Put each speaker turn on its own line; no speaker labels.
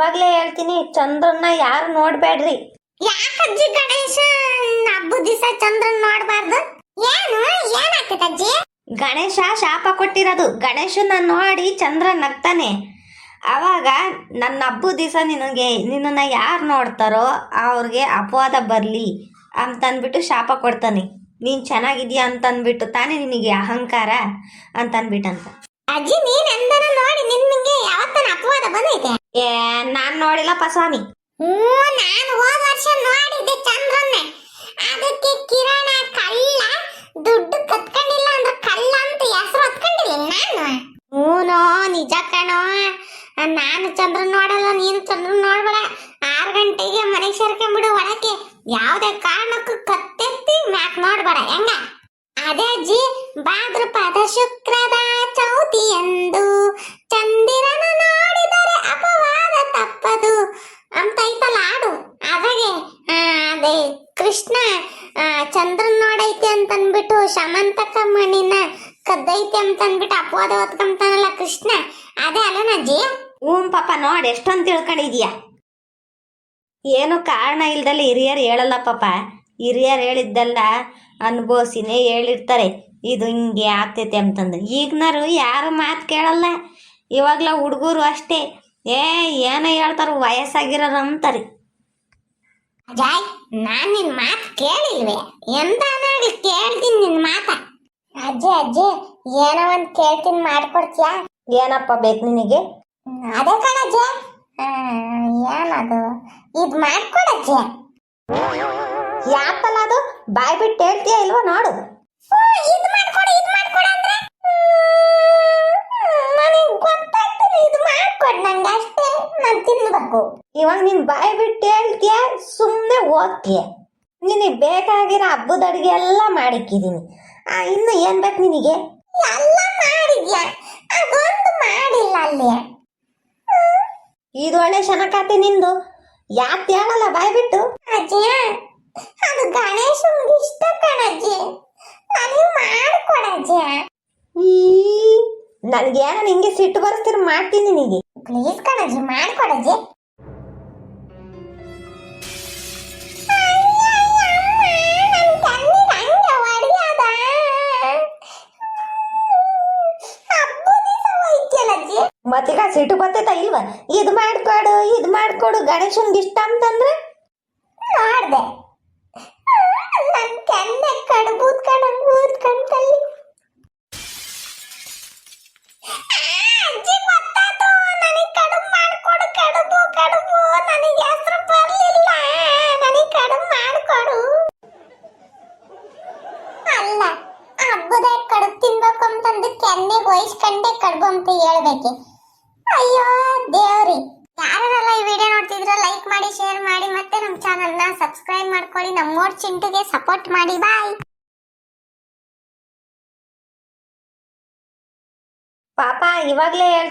ಇವಾಗ್ಲೇ ಹೇಳ್ತೀನಿ ಚಂದ್ರನ್ನ ಯಾರು ನೋಡ್ಬೇಡ್ರಿ
ಯಾಕಜ್ಜಿ ಗಣೇಶ? ಹಬ್ಬದ ದಿವಸ ಚಂದ್ರನ್ ನೋಡ್ಬಾರ್ದು. ಏನು? ಏನಾಗ್ತದೆ ಅಜ್ಜಿ?
ಗಣೇಶ ಶಾಪ ಕೊಟ್ಟಿರೋದು. ಗಣೇಶನ ನೋಡಿ ಚಂದ್ರ ನಗ್ತಾನೆ. ಅವಾಗ ನನ್ನ ಹಬ್ಬ ದಿವಸ ನಿನಗೆ ನಿನ್ನನ್ನು ಯಾರು ನೋಡ್ತಾರೋ ಅವ್ರಿಗೆ ಅಪವಾದ ಬರಲಿ ಅಂತಂದ್ಬಿಟ್ಟು ಶಾಪ ಕೊಡ್ತಾನೆ. ನೀನು ಚೆನ್ನಾಗಿದ್ಯಾ ಅಂತಂದ್ಬಿಟ್ಟು ತಾನೇ ನಿನಗೆ ಅಹಂಕಾರ ಅಂತಂದ್ಬಿಟ್ಟಂತ
ಅಜ್ಜಿ ನೀನ್
ಏ ನಾನು ನೋಡಿಲ್ಲಪ್ಪ ಸ್ವಾಮಿ.
ಹ್ಞೂ ನಾನು ಹೋದ ವರ್ಷ ನೋಡಿದ್ದೆ ಚಂದ್ರನ್ನೇ. ಅದಕ್ಕೆ ಕಿರಣ ಕಲ್ಲ ದುಡ್ಡು ಕತ್ಕೊಂಡಿಲ್ಲ ಅಂದ್ರೆ ಕಳ್ಳ ಅಂತ ಹೆಸರು ಹೊತ್ಕೊಂಡಿಲ್ಲ ನಾನು. ಹ್ಞೂನೋ ನಿಜ ಕಣೋ. ನಾನು ಚಂದ್ರನ್ ನೋಡಲ್ಲ ನೀನು ಚಂದ್ರನ್ ನೋಡ್ಬೇಡ. ಆರು ಗಂಟೆಗೆ ಮನೆಗೆ ಸೇರ್ಕೊಂಡ್ಬಿಡು ಒಳಕ್ಕೆ. ಯಾವುದೇ ಕಾರಣಕ್ಕೂ ಕತ್ತೆತ್ತಿ ಮ್ಯಾಕ್ ನೋಡ್ಬೇಡ ಹೆಂಗ? ಅದೇ ಅಜ್ಜಿ ಭಾದ್ರಪದ ಶುಕ್ರದ ಚೌತಿ ಎಂದು ಚಂದಿರನ ನೋಡಿದರೆ ಅಪವಾದ ತಪ್ಪದು ಅಂತ ಐತಲ್ಲ ಹಾಡು ಅದಾಗೆ ಆ, ಅದೇ ಕೃಷ್ಣ ಚಂದ್ರನ್ ನೋಡೈತೆ ಅಂತನ್ಬಿಟ್ಟು ಶಮಂತಕ ಮಣಿನ ಕದ್ದೈತೆ ಅಂತನ್ಬಿಟ್ಟು ಅಪವಾದ ಹೊತ್ಕೊಂತಾನಲ್ಲ ಕೃಷ್ಣ. ಅದೇ ಅಲ್ಲನಜ್ಜಿ
ಹ್ಞೂ ಪಾಪ, ನೋಡಿ ಎಷ್ಟೊಂದು ತಿಳ್ಕೊಂಡಿದ್ಯಾ. ಏನು ಕಾರಣ ಇಲ್ದಲ್ಲಿ ಹಿರಿಯರು ಹೇಳಲ್ಲ ಪಾಪ. ಹಿರಿಯರು ಹೇಳಿದ್ದಲ್ಲ ಅನುಭವಿಸಿನೇ ಹೇಳಿರ್ತಾರೆ. ಇದು ಹಿಂಗೆ ಆಗ್ತೈತೆ ಅಂತಂದು ಈಗ್ನರು ಯಾರು ಮಾತು ಕೇಳಲ್ಲ. ಇವಾಗಲ ಹುಡುಗರು ಅಷ್ಟೇ. ಏ, ಏನೋ ಹೇಳ್ತಾರ, ವಯಸ್ಸಾಗಿರೋರು ಅಂತಾರೆ.
ಅಜಾಯ್ ನಾನ್ ನಿನ್ ಮಾತು ಕೇಳಿಲ್ವೇ. ಎಂತ ನಾಡಿ ಕೇಳ್ತೀನಿ ನಿನ್ ಮಾತ. ಅಜ್ಜಿ ಅಜ್ಜಿ ಏನೋ ಒಂದ್ ಕೇಳ್ತೀನಿ ಮಾಡ್ಕೊಡ್ತೀಯಾ?
ಏನಪ್ಪ ಬೇಕು ನಿನಗೆ?
ಅದೇ ಕಣಜ್ಜಿ ಏನದು? ಇದು ಮಾಡ್ಕೊಡಜ್ಜಿ
ಯಾಕಲ್ಲ ಅದು? ಬಾಯ್ ಬಿಟ್ಟು ಹೇಳ್ತೀಯ ಇಲ್ವಾ ನೋಡು.
ಇದ್ ಮಾಡ್ಕೊಡು ಇದ್ ಮಾಡ್ಕೊಡು ಅಂದ್ರೆ. ನನಗೆ ಗೊತ್ತಾಗ್ತಿಲ್ಲ ಇದು ಮಾಡ್ಕೊಡು ನಂಗೆ ಅಷ್ಟೇ. ನಾನು ತಿನ್ಬೇಕು.
ಇವಾಗ ನೀನ್ ಬಾಯ್ ಬಿಟ್ಟು ಹೇಳ್ತೀಯ? ಸುಮ್ಮನೆ ಓದ್ತೀಯ? ನಿನಗೆ ಬೇಕಾಗಿರೋ ಹಬ್ಬದ ಅಡುಗೆ ಎಲ್ಲ ಮಾಡಿಕ್ಕಿದ್ದೀನಿ ಆ, ಇನ್ನು ಏನ್ ಬೇಕು ನಿನಗೆ?
ಎಲ್ಲ ಮಾಡಿದ್ಯಾ? ಅದೊಂದು ಮಾಡಿಲ್ಲ ಅಲ್ಲಿ.
ಇದು ಒಳ್ಳೆ ಶನಕಾತಿ ನಿಂದು. ಯಾಕೆ ಹೇಳಲ್ಲ ಬಾಯ್ ಬಿಟ್ಟು?
ಅಜ್ಜಿ ಅದು ಗಣೇಶನ್ಗೆ ಇಷ್ಟ ಕಣಜ್ಜಿ ನನಗೆ ಮಾಡ್ಕೊಡಜ್ಜಿ
ನನಗೇನೋ ನಿಂಗೆ ಸಿಟ್ಟು ಬರ್ತೀರ ಮಾಡ್ತೀನಿ ನಿನಗೆ.
ಪ್ಲೀಸ್ ಕಣಜ್ಜಿ ಮಾಡ್ಕೊಡಜ್ಜಿ
ಮತ್ತೀಗ ಸಿಟ್ಟು ಬರ್ತೈತ ಇಲ್ವ? ಇದು ಮಾಡ್ಕೊಡು ಇದು ಮಾಡ್ಕೊಡು ಗಣೇಶನ್ಗೆ ಇಷ್ಟ ಅಂತಂದ್ರೆ?
ಮಾಡ್ದೆ ನನ್ನ ಕಣ್ಣೆ ವಹಿಸ್ಕೊಂಡೆ ಕಡುಬು ಅಂತ ಹೇಳ್ಬೇಕೆ. ಅಯ್ಯೋ ದೇವ್ರಿ. ಯಾರೆಲ್ಲ ಈ ವಿಡಿಯೋ ನೋಡ್ತಿದ್ರ ಲೈಕ್ ಮಾಡಿ ಶೇರ್ ಮಾಡಿ, ಮತ್ತೆ ನಮ್ಮ ಚಾನಲ್ನ ಸಬ್ಸ್ಕ್ರೈಬ್ ಮಾಡ್ಕೊಳ್ಳಿ. ನಮ್ಮೋರ್ ಚಿಂಟುಗೆ ಸಪೋರ್ಟ್ ಮಾಡಿ. ಬಾಯ್
ಪಾಪ, ಇವಾಗ್ಲೇ ಹೇಳ್